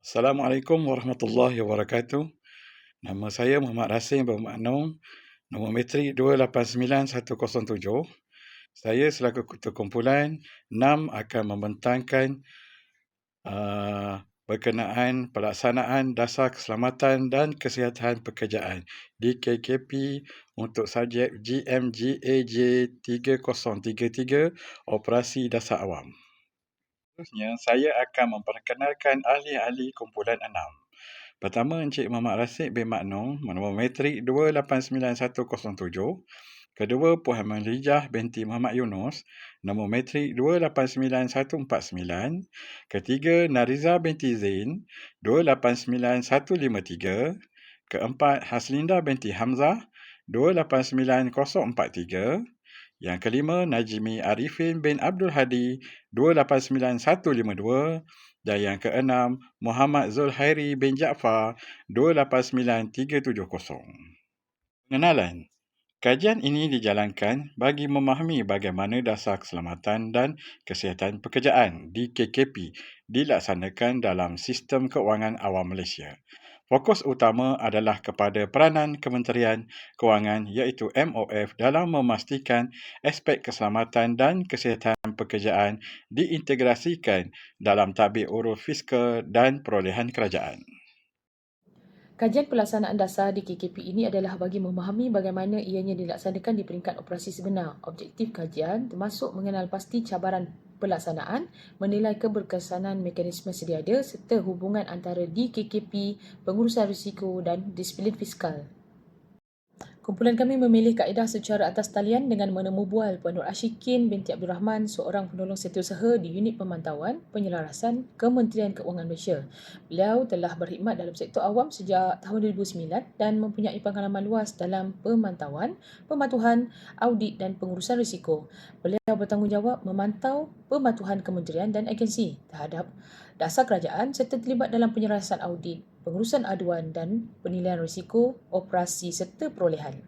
Assalamualaikum warahmatullahi wabarakatuh. Nama saya Muhammad Rasim bin Maknum, nombor metrik 289107. Saya selaku ketua kumpulan 6 akan membentangkan uh, berkenaan pelaksanaan dasar keselamatan dan kesihatan pekerjaan di KKP untuk subjek GMGAJ 3033 Operasi Dasar Awam. Seterusnya, saya akan memperkenalkan ahli-ahli kumpulan enam. Pertama, Encik Muhammad Rasid bin Maknum, nombor metrik 289107. Kedua, Puan Malijah binti Muhammad Yunus, nombor metrik 289149. Ketiga, Nariza binti Zain, 289153. Keempat, Haslinda binti Hamzah, 289043. Yang kelima, Najimi Arifin bin Abdul Hadi 289152 dan yang keenam, Muhammad Zulhairi bin Jaafar 289370. Pengenalan. Kajian ini dijalankan bagi memahami bagaimana dasar keselamatan dan kesihatan pekerjaan di KKP dilaksanakan dalam sistem keuangan awam Malaysia. Fokus utama adalah kepada peranan Kementerian Kewangan iaitu MOF dalam memastikan aspek keselamatan dan kesihatan pekerjaan diintegrasikan dalam tabir urus fiskal dan perolehan kerajaan. Kajian pelaksanaan dasar di KKP ini adalah bagi memahami bagaimana ianya dilaksanakan di peringkat operasi sebenar. Objektif kajian termasuk mengenal pasti cabaran pelaksanaan, menilai keberkesanan mekanisme sedia ada serta hubungan antara DKKP, pengurusan risiko dan disiplin fiskal. Kumpulan kami memilih kaedah secara atas talian dengan menemu bual Puan Nur Ashikin binti Abdul Rahman, seorang penolong setiausaha di Unit Pemantauan Penyelarasan Kementerian Keuangan Malaysia. Beliau telah berkhidmat dalam sektor awam sejak tahun 2009 dan mempunyai pengalaman luas dalam pemantauan, pematuhan, audit dan pengurusan risiko. Beliau bertanggungjawab memantau pematuhan kementerian dan agensi terhadap dasar kerajaan serta terlibat dalam penyelarasan audit pengurusan aduan dan penilaian risiko operasi serta perolehan.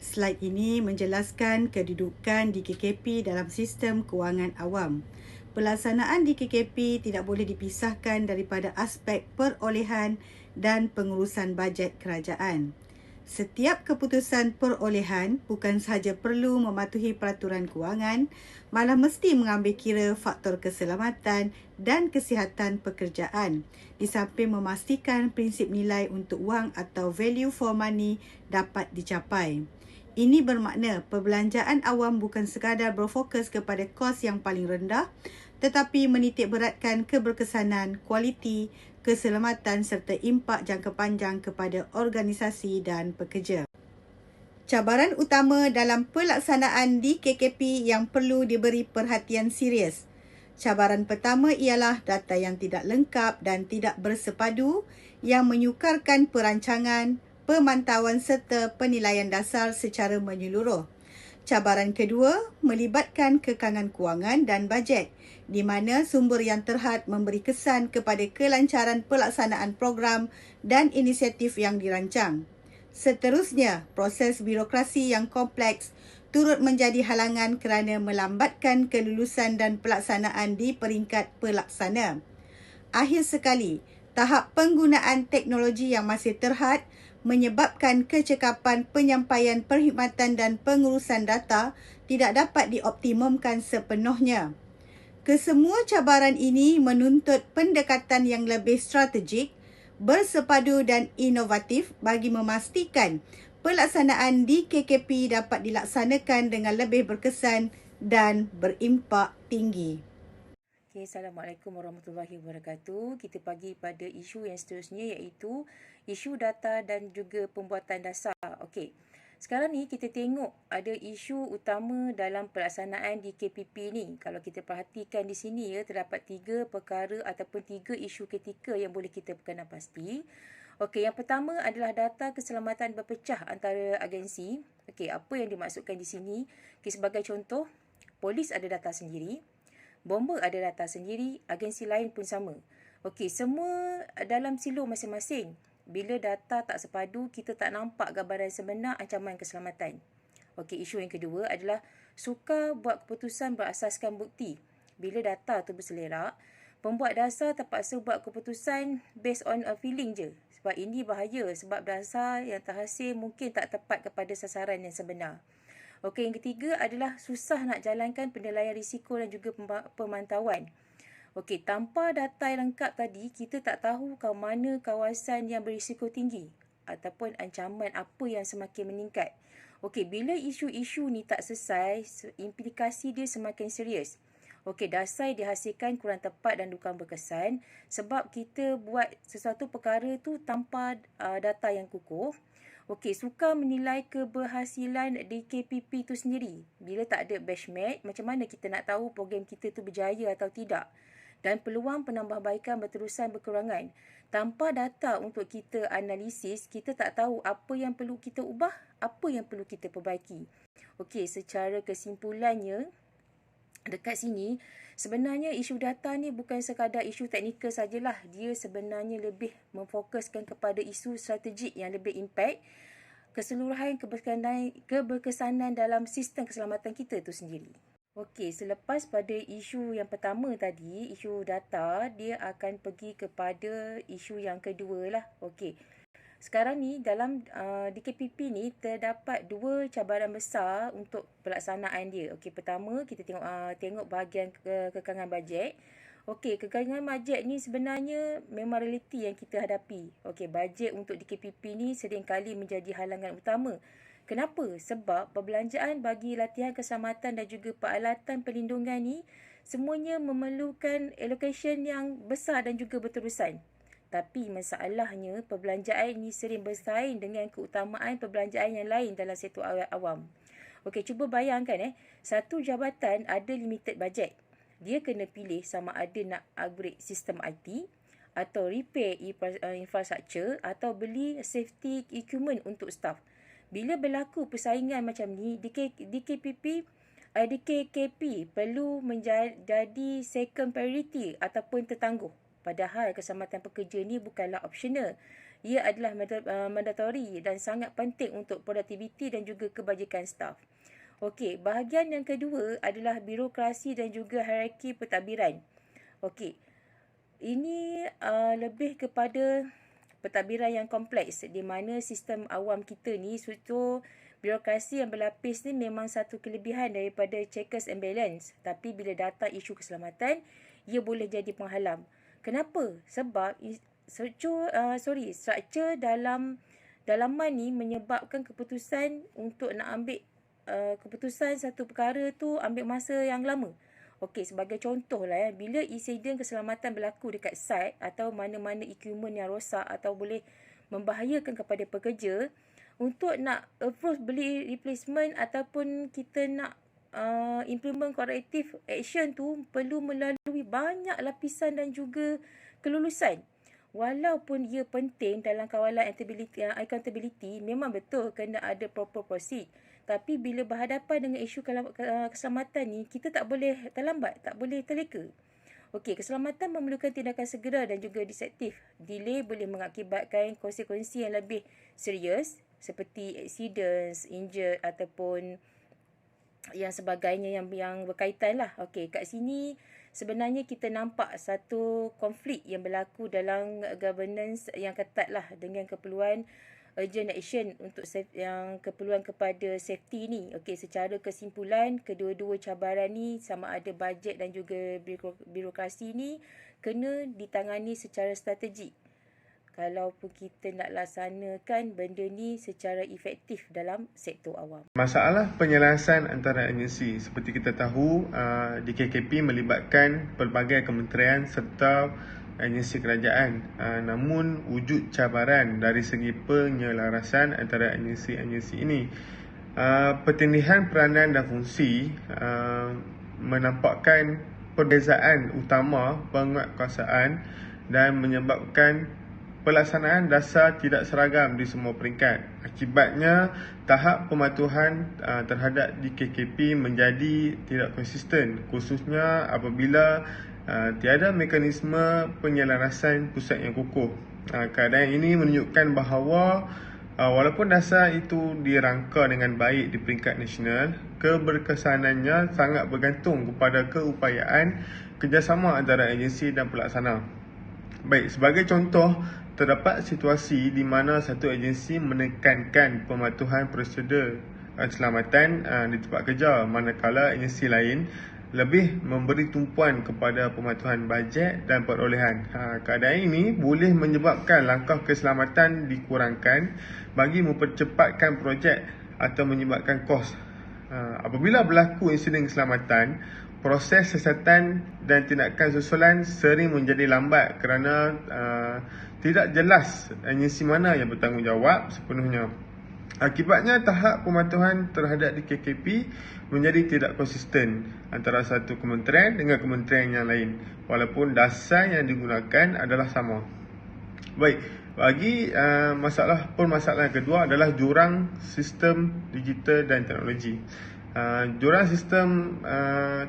Slide ini menjelaskan kedudukan di KKP dalam sistem kewangan awam. Pelaksanaan di KKP tidak boleh dipisahkan daripada aspek perolehan dan pengurusan bajet kerajaan. Setiap keputusan perolehan bukan sahaja perlu mematuhi peraturan kewangan, malah mesti mengambil kira faktor keselamatan dan kesihatan pekerjaan di samping memastikan prinsip nilai untuk wang atau value for money dapat dicapai. Ini bermakna perbelanjaan awam bukan sekadar berfokus kepada kos yang paling rendah tetapi menitik beratkan keberkesanan, kualiti, keselamatan serta impak jangka panjang kepada organisasi dan pekerja. Cabaran utama dalam pelaksanaan di KKP yang perlu diberi perhatian serius. Cabaran pertama ialah data yang tidak lengkap dan tidak bersepadu yang menyukarkan perancangan, pemantauan serta penilaian dasar secara menyeluruh. Cabaran kedua melibatkan kekangan kewangan dan bajet di mana sumber yang terhad memberi kesan kepada kelancaran pelaksanaan program dan inisiatif yang dirancang. Seterusnya, proses birokrasi yang kompleks turut menjadi halangan kerana melambatkan kelulusan dan pelaksanaan di peringkat pelaksana. Akhir sekali, tahap penggunaan teknologi yang masih terhad menyebabkan kecekapan penyampaian perkhidmatan dan pengurusan data tidak dapat dioptimumkan sepenuhnya. Kesemua cabaran ini menuntut pendekatan yang lebih strategik, bersepadu dan inovatif bagi memastikan pelaksanaan di KKP dapat dilaksanakan dengan lebih berkesan dan berimpak tinggi. Okay, Assalamualaikum warahmatullahi wabarakatuh. Kita pagi pada isu yang seterusnya iaitu isu data dan juga pembuatan dasar. Okey. Sekarang ni kita tengok ada isu utama dalam pelaksanaan di KPP ni. Kalau kita perhatikan di sini ya terdapat tiga perkara ataupun tiga isu ketika yang boleh kita berkenal pasti. Okey, yang pertama adalah data keselamatan berpecah antara agensi. Okey, apa yang dimaksudkan di sini? Okay, sebagai contoh, polis ada data sendiri, Bomba ada data sendiri, agensi lain pun sama. Okey, semua dalam silo masing-masing. Bila data tak sepadu, kita tak nampak gambaran sebenar ancaman keselamatan. Okey, isu yang kedua adalah suka buat keputusan berasaskan bukti. Bila data tu berselerak, Pembuat dasar terpaksa buat keputusan based on a feeling je. Sebab ini bahaya sebab dasar yang terhasil mungkin tak tepat kepada sasaran yang sebenar. Okey, yang ketiga adalah susah nak jalankan penilaian risiko dan juga pemantauan. Okey, tanpa data lengkap tadi, kita tak tahu ke mana kawasan yang berisiko tinggi ataupun ancaman apa yang semakin meningkat. Okey, bila isu-isu ni tak selesai, implikasi dia semakin serius. Okey, dasar dihasilkan kurang tepat dan bukan berkesan sebab kita buat sesuatu perkara tu tanpa uh, data yang kukuh. Okey, suka menilai keberhasilan di KPP tu sendiri. Bila tak ada benchmark, macam mana kita nak tahu program kita tu berjaya atau tidak? Dan peluang penambahbaikan berterusan berkurangan. Tanpa data untuk kita analisis, kita tak tahu apa yang perlu kita ubah, apa yang perlu kita perbaiki. Okey, secara kesimpulannya, dekat sini sebenarnya isu data ni bukan sekadar isu teknikal sajalah dia sebenarnya lebih memfokuskan kepada isu strategik yang lebih impact keseluruhan keberkesanan, dalam sistem keselamatan kita tu sendiri. Okey, selepas pada isu yang pertama tadi, isu data, dia akan pergi kepada isu yang kedua lah. Okey, sekarang ni dalam uh, DKPP ni terdapat dua cabaran besar untuk pelaksanaan dia. Okey, pertama kita tengok uh, tengok bahagian ke kekangan bajet. Okey, kekangan bajet ni sebenarnya memang realiti yang kita hadapi. Okey, bajet untuk DKPP ni sering kali menjadi halangan utama. Kenapa? Sebab perbelanjaan bagi latihan keselamatan dan juga peralatan perlindungan ni semuanya memerlukan allocation yang besar dan juga berterusan. Tapi masalahnya perbelanjaan ini sering bersaing dengan keutamaan perbelanjaan yang lain dalam sektor awam. Okey, cuba bayangkan eh, satu jabatan ada limited budget. Dia kena pilih sama ada nak upgrade sistem IT atau repair uh, infrastructure atau beli safety equipment untuk staff. Bila berlaku persaingan macam ni, DK, DKPP uh, DKKP perlu menjadi second priority ataupun tertangguh. Padahal keselamatan pekerja ni bukanlah optional. Ia adalah uh, mandatory dan sangat penting untuk produktiviti dan juga kebajikan staf. Okey, bahagian yang kedua adalah birokrasi dan juga hierarki pentadbiran. Okey. Ini uh, lebih kepada pentadbiran yang kompleks di mana sistem awam kita ni struktur birokrasi yang berlapis ni memang satu kelebihan daripada checkers and balance. Tapi bila data isu keselamatan, ia boleh jadi penghalang. Kenapa? Sebab structure, uh, sorry, structure dalam dalaman ni menyebabkan keputusan untuk nak ambil uh, keputusan satu perkara tu ambil masa yang lama. Okey, sebagai contoh lah ya, bila insiden keselamatan berlaku dekat site atau mana-mana equipment yang rosak atau boleh membahayakan kepada pekerja, untuk nak approve beli replacement ataupun kita nak uh, implement corrective action tu perlu melalui banyak lapisan dan juga kelulusan. Walaupun ia penting dalam kawalan accountability, accountability memang betul kena ada proper proceed. Tapi bila berhadapan dengan isu uh, keselamatan ni, kita tak boleh terlambat, tak boleh terleka. Okey, keselamatan memerlukan tindakan segera dan juga diseptif. Delay boleh mengakibatkan konsekuensi yang lebih serius seperti accidents, injured ataupun yang sebagainya yang yang berkaitan lah. Okey, kat sini sebenarnya kita nampak satu konflik yang berlaku dalam governance yang ketat lah dengan keperluan urgent action untuk yang keperluan kepada safety ni. Okey, secara kesimpulan kedua-dua cabaran ni sama ada bajet dan juga birokrasi ni kena ditangani secara strategik kalaupun kita nak laksanakan benda ni secara efektif dalam sektor awam. Masalah penyelarasan antara agensi seperti kita tahu uh, di KKP melibatkan pelbagai kementerian serta agensi kerajaan. Uh, namun wujud cabaran dari segi penyelarasan antara agensi-agensi ini. Uh, pertindihan peranan dan fungsi menampakkan perbezaan utama penguatkuasaan dan menyebabkan pelaksanaan dasar tidak seragam di semua peringkat. Akibatnya, tahap pematuhan uh, terhadap DKKP menjadi tidak konsisten khususnya apabila uh, tiada mekanisme penyelarasan pusat yang kukuh. Uh, keadaan ini menunjukkan bahawa Uh, walaupun dasar itu dirangka dengan baik di peringkat nasional, keberkesanannya sangat bergantung kepada keupayaan kerjasama antara agensi dan pelaksana. Baik, sebagai contoh, terdapat situasi di mana satu agensi menekankan pematuhan prosedur keselamatan di tempat kerja manakala agensi lain lebih memberi tumpuan kepada pematuhan bajet dan perolehan. Ha, keadaan ini boleh menyebabkan langkah keselamatan dikurangkan bagi mempercepatkan projek atau menyebabkan kos. Ha, apabila berlaku insiden keselamatan, proses siasatan dan tindakan susulan sering menjadi lambat kerana uh, tidak jelas agensi mana yang bertanggungjawab sepenuhnya. Akibatnya tahap pematuhan terhadap DKKP menjadi tidak konsisten antara satu kementerian dengan kementerian yang lain walaupun dasar yang digunakan adalah sama. Baik, bagi uh, masalah permasalahan kedua adalah jurang sistem digital dan teknologi. Uh, jurang sistem uh,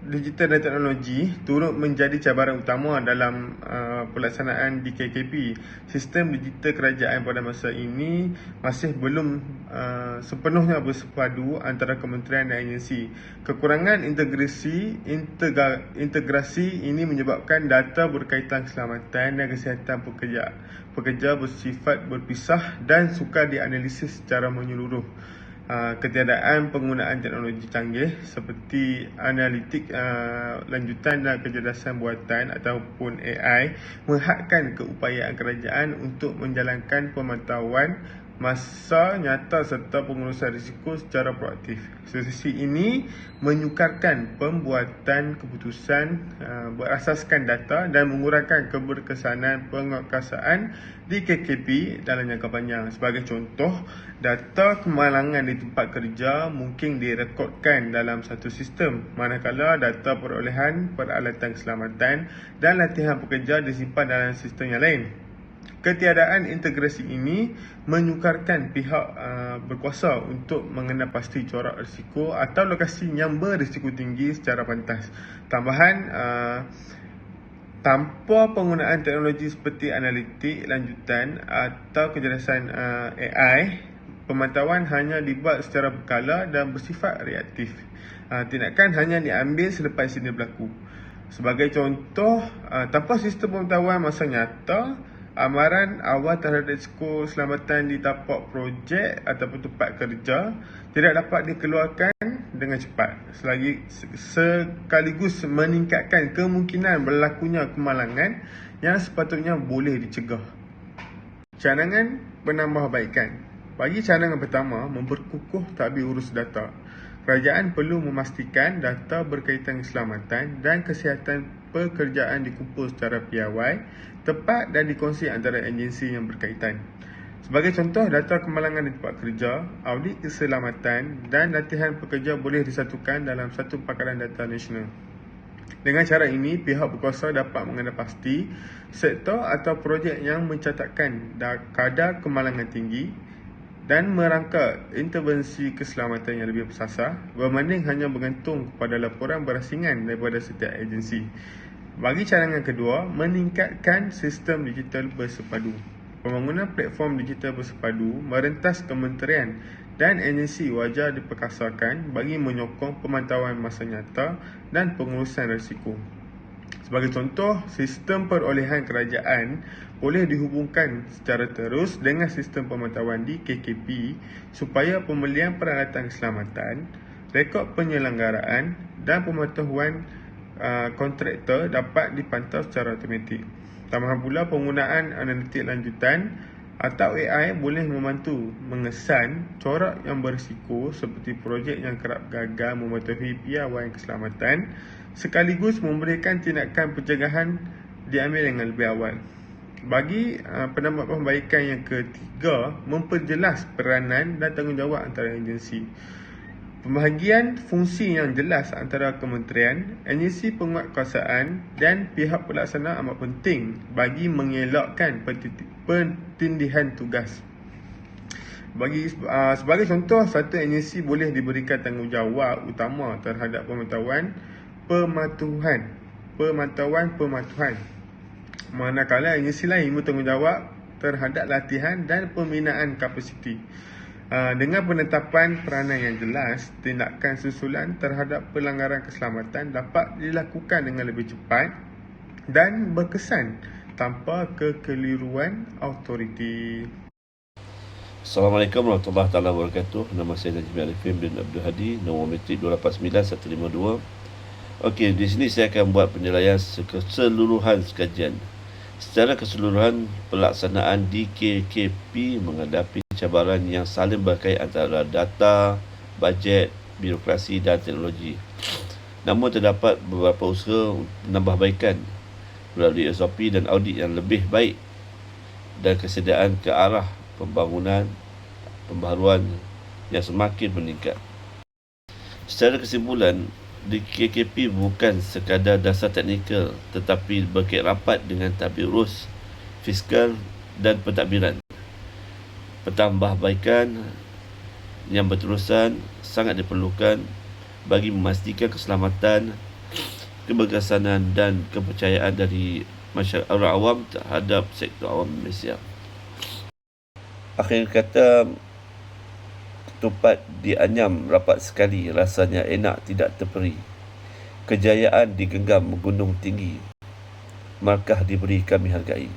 digital dan teknologi turut menjadi cabaran utama dalam uh, pelaksanaan DKKP. Sistem digital kerajaan pada masa ini masih belum uh, sepenuhnya bersepadu antara kementerian dan agensi. Kekurangan integrasi integra, integrasi ini menyebabkan data berkaitan keselamatan dan kesihatan pekerja pekerja bersifat berpisah dan sukar dianalisis secara menyeluruh. Uh, ketiadaan penggunaan teknologi canggih seperti analitik uh, lanjutan dan kecerdasan buatan ataupun AI menghadkan keupayaan kerajaan untuk menjalankan pemantauan masa nyata serta pengurusan risiko secara proaktif. Sesi ini menyukarkan pembuatan keputusan uh, berasaskan data dan mengurangkan keberkesanan penguasaan di KKP dalam jangka panjang. Sebagai contoh, data kemalangan di tempat kerja mungkin direkodkan dalam satu sistem manakala data perolehan peralatan keselamatan dan latihan pekerja disimpan dalam sistem yang lain. Ketiadaan integrasi ini menyukarkan pihak uh, berkuasa untuk mengenal pasti corak risiko atau lokasi yang berisiko tinggi secara pantas. Tambahan, uh, tanpa penggunaan teknologi seperti analitik lanjutan atau kecerdasan uh, AI, pemantauan hanya dibuat secara berkala dan bersifat reaktif. Uh, tindakan hanya diambil selepas insiden berlaku. Sebagai contoh, uh, tanpa sistem pemantauan masa nyata, amaran awal terhadap risiko keselamatan di tapak projek ataupun tempat kerja tidak dapat dikeluarkan dengan cepat selagi sekaligus meningkatkan kemungkinan berlakunya kemalangan yang sepatutnya boleh dicegah. Cadangan penambahbaikan. Bagi cadangan pertama, memperkukuh tabir urus data. Kerajaan perlu memastikan data berkaitan keselamatan dan kesihatan pekerjaan dikumpul secara piawai tepat dan dikongsi antara agensi yang berkaitan. Sebagai contoh, data kemalangan di tempat kerja, audit keselamatan dan latihan pekerja boleh disatukan dalam satu pakaran data nasional. Dengan cara ini, pihak berkuasa dapat mengenal pasti sektor atau projek yang mencatatkan kadar kemalangan tinggi dan merangka intervensi keselamatan yang lebih bersasar berbanding hanya bergantung kepada laporan berasingan daripada setiap agensi. Bagi cadangan kedua, meningkatkan sistem digital bersepadu. Pembangunan platform digital bersepadu merentas kementerian dan agensi wajar diperkasakan bagi menyokong pemantauan masa nyata dan pengurusan risiko. Sebagai contoh, sistem perolehan kerajaan boleh dihubungkan secara terus dengan sistem pemantauan di KKP supaya pembelian peralatan keselamatan, rekod penyelenggaraan dan pemantauan Uh, kontraktor dapat dipantau secara automatik. Tambahan pula penggunaan analitik lanjutan atau AI boleh membantu mengesan corak yang berisiko seperti projek yang kerap gagal mematuhi piawai keselamatan sekaligus memberikan tindakan pencegahan diambil dengan lebih awal. Bagi uh, penambahbaikan yang ketiga, memperjelas peranan dan tanggungjawab antara agensi. Pembahagian fungsi yang jelas antara kementerian, agensi penguatkuasaan dan pihak pelaksana amat penting bagi mengelakkan pentindihan tugas. Bagi uh, sebagai contoh, satu agensi boleh diberikan tanggungjawab utama terhadap pemantauan pematuhan, pemantauan pematuhan. Manakala agensi lain bertanggungjawab terhadap latihan dan pembinaan kapasiti. Uh, dengan penetapan peranan yang jelas, tindakan susulan terhadap pelanggaran keselamatan dapat dilakukan dengan lebih cepat dan berkesan tanpa kekeliruan autoriti. Assalamualaikum warahmatullahi wabarakatuh. Nama saya Najmi Arifin bin Abdul Hadi, nombor metrik 289152. Okey, di sini saya akan buat penilaian keseluruhan sekajian. Secara keseluruhan, pelaksanaan DKKP menghadapi cabaran yang saling berkait antara data, bajet, birokrasi dan teknologi. Namun terdapat beberapa usaha menambahbaikan melalui SOP dan audit yang lebih baik dan kesediaan ke arah pembangunan pembaharuan yang semakin meningkat. Secara kesimpulan, di KKP bukan sekadar dasar teknikal tetapi berkait rapat dengan tabir urus, fiskal dan pentadbiran. Pertambahbaikan yang berterusan sangat diperlukan bagi memastikan keselamatan, keberkesanan dan kepercayaan dari masyarakat orang awam terhadap sektor awam Malaysia akhir kata ketupat dianyam rapat sekali rasanya enak tidak terperi. Kejayaan digenggam gunung tinggi. Markah diberi kami hargai.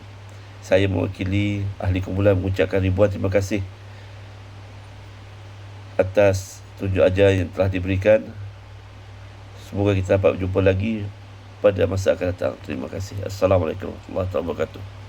Saya mewakili ahli kumpulan mengucapkan ribuan terima kasih atas tunjuk ajar yang telah diberikan. Semoga kita dapat berjumpa lagi pada masa akan datang. Terima kasih. Assalamualaikum warahmatullahi wabarakatuh